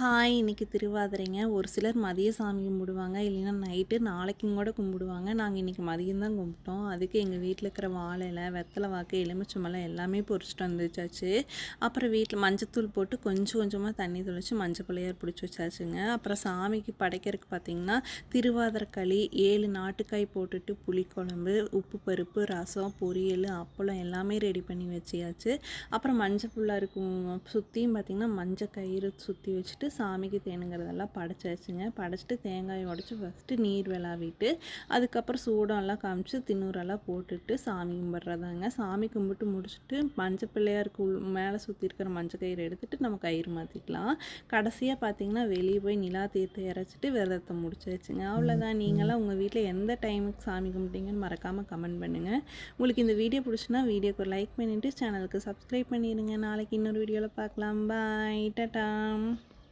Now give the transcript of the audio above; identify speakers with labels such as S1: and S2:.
S1: Hi இன்றைக்கி திருவாதிரைங்க. ஒரு சிலர் மதிய சாமி கும்பிடுவாங்க இல்லைன்னா நைட்டு நாளைக்கும் கூட கும்பிடுவாங்க. நாங்கள் இன்றைக்கி மதியம் தான் கும்பிட்டோம். அதுக்கு எங்கள் வீட்டில் இருக்கிற வாழை இலை வெத்தலை வாக்கு எலுமிச்சம்பழம் எல்லாமே பொறிச்சிட்டு வந்துச்சாச்சு. அப்புறம் வீட்டில் மஞ்சத்தூள் போட்டு கொஞ்சம் கொஞ்சமாக தண்ணி தொளிச்சு மஞ்சள் பிள்ளையார் பிடிச்சி வச்சாச்சுங்க. அப்புறம் சாமிக்கு படைக்கிறதுக்கு பார்த்திங்கன்னா திருவாதிரக்களி ஏழு நாட்டுக்காய் போட்டுட்டு புளிக்குழம்பு உப்பு பருப்பு ரசம் பொரியல் அப்பளம் எல்லாமே ரெடி பண்ணி வச்சியாச்சு. அப்புறம் மஞ்சள் புள்ளாருக்கு சுற்றியும் பார்த்திங்கன்னா மஞ்சள் கயிறு சுற்றி வச்சுட்டு சாமிக்கு தேனுங்கிறதெல்லாம் படைச்சாச்சுங்க. படைச்சிட்டு தேங்காயை உடச்சி ஃபஸ்ட்டு நீர் விளாவிட்டு அதுக்கப்புறம் சூடம்லாம் காமிச்சு தின்னூரெல்லாம் போட்டுட்டு சாமி கும்பிட்றதாங்க. சாமி கும்பிட்டு முடிச்சுட்டு மஞ்சள் பிள்ளையாருக்கு மேலே சுற்றி இருக்கிற மஞ்சள் கயிறு எடுத்துகிட்டு நம்ம கயிறு மாற்றிக்கலாம் கடைசியாக பார்த்தீங்கன்னா வெளியே போய் நிலா தீர்த்தை இறச்சிட்டு விரதத்தை முடிச்சாச்சுங்க. அவ்வளோதான் நீங்களாம் உங்கள் வீட்டில் எந்த டைமுக்கு சாமி கும்பிட்டீங்கன்னு மறக்காமல் கமெண்ட் பண்ணுங்கள் உங்களுக்கு இந்த வீடியோ பிடிச்சுன்னா வீடியோக்கு லைக் பண்ணிவிட்டு சேனலுக்கு சப்ஸ்கிரைப் பண்ணிடுங்க நாளைக்கு இன்னொரு வீடியோவில் பார்க்கலாம். பாய் டாட்டா